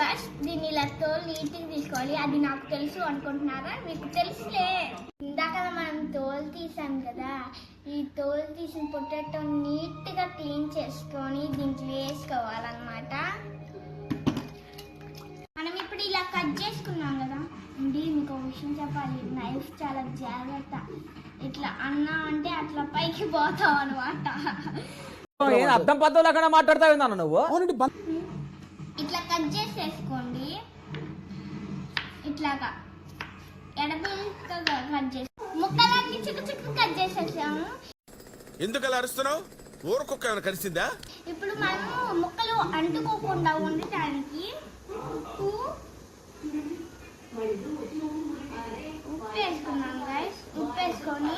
First దీన్ని ఇలా తోలు నీట్గా తీసుకోవాలి. అది నాకు తెలుసు అనుకుంటున్నారా? మీకు తెలుసులే. ఇందాక మనం తోలు తీసాం కదా ఈ తోలు తీసిన పొటాటో నీట్గా క్లీన్ చేసుకొని దీంట్లో వేసుకోవాలన్నమాట. మనం ఇప్పుడు ఇలా కట్ చేసుకున్నాం కదా. అండి మీకు ఒక విషయం చెప్పాలి. నైఫ్ చాలా జాగ్రత్త. ఇట్లా అన్నా అంటే అట్లా పైకి పోతాం అనమాట ఏం అర్థం పద్ధతులు అక్కడ మాట్లాడతావు నువ్వు? ఇట్లా కట్ చేసేసుకోండి. ఇట్లాగా. ఎడబిల్గా కట్ చేసి ముక్కలన్నీ చిక్క చిక్క కట్ చేసేసాము. ఎందుకు అలా అరుస్తున్నావు ఊరకొక్క ఏమైనా కరిసిందా? ఇప్పుడు మనము ముక్కలు అంటుకోకుండా ఉండటానికి ఉప్పు ఉప్పు వేసుకున్నాం గైస్ ఉప్పు వేసుకొని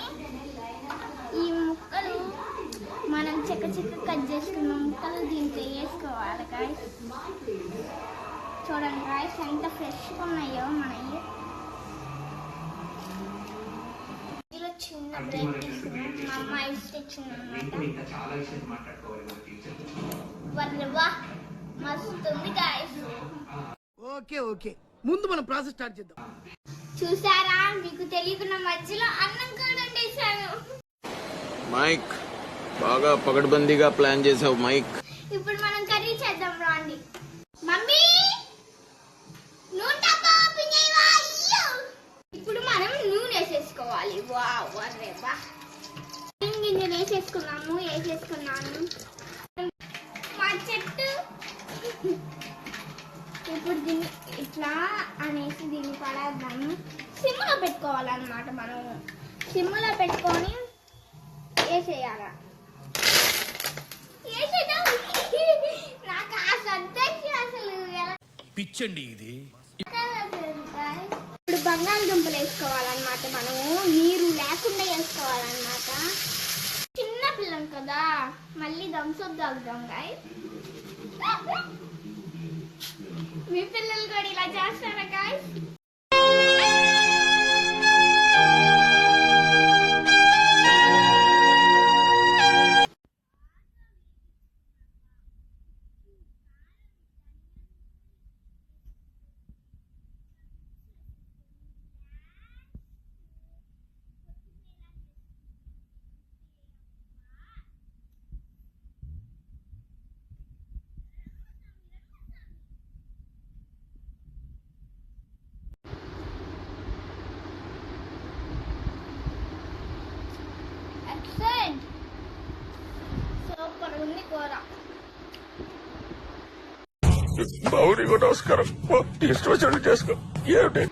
ఈ ముక్కలు మనం చెక్క చెక్క కట్ చేసుకున్న ముక్కలు దీంట్లో వేసుకోవాలి గైస్ చూడండి గైస్ ఎంత ఫ్రెష్గా ఉన్నాయో మనవి. ఇందులో చిన్న బ్రేక్ తీసుకున్నాం. మా అమ్మ వా మస్తు ఉంది గాయస్ ఓకే ఓకే. ముందు మనం ప్రాసెస్ స్టార్ట్ చేద్దాం. చూసారా? మీకు తెలియకున్న మధ్యలో అన్నం కూడా వండేశాను మైక్. బాగా పగడ్బందీగా ప్లాన్ చేసావు మైక్. ఇప్పుడు మనం కర్రీ చేద్దాం రాండి. మమ్మీ! ఇప్పుడు మనం నూనె వేసేసుకోవాలి. వావ్ వర్రె వా గింజలు వేసేసుకున్నాము? వేసేసుకున్నాను. మా చెట్టు. ఇప్పుడు దీన్ని ఇట్లా అనేసి దీన్ని పడేద్దాము. సిమ్లో పెట్టుకోవాలన్నమాట మనం. సిమ్లో పెట్టుకొని వేసేయాల? పిచ్చండి ఇది. ఇప్పుడు బంగాళదుంపలు వేసుకోవాలన్నమాట మనము. నీరు లేకుండా వేసుకోవాలన్నమాట. చిన్న పిల్లం కదా. మళ్ళీ దంసప్ తాగుదాం గాయ మీ పిల్లలు కూడా ఇలా చేస్తారా గాయ సూపర్ ఉంది కూర. బావుని కూడా నమస్కారం. ఇష్టం వచ్చినట్టు చేసుకో. ఏమిటి?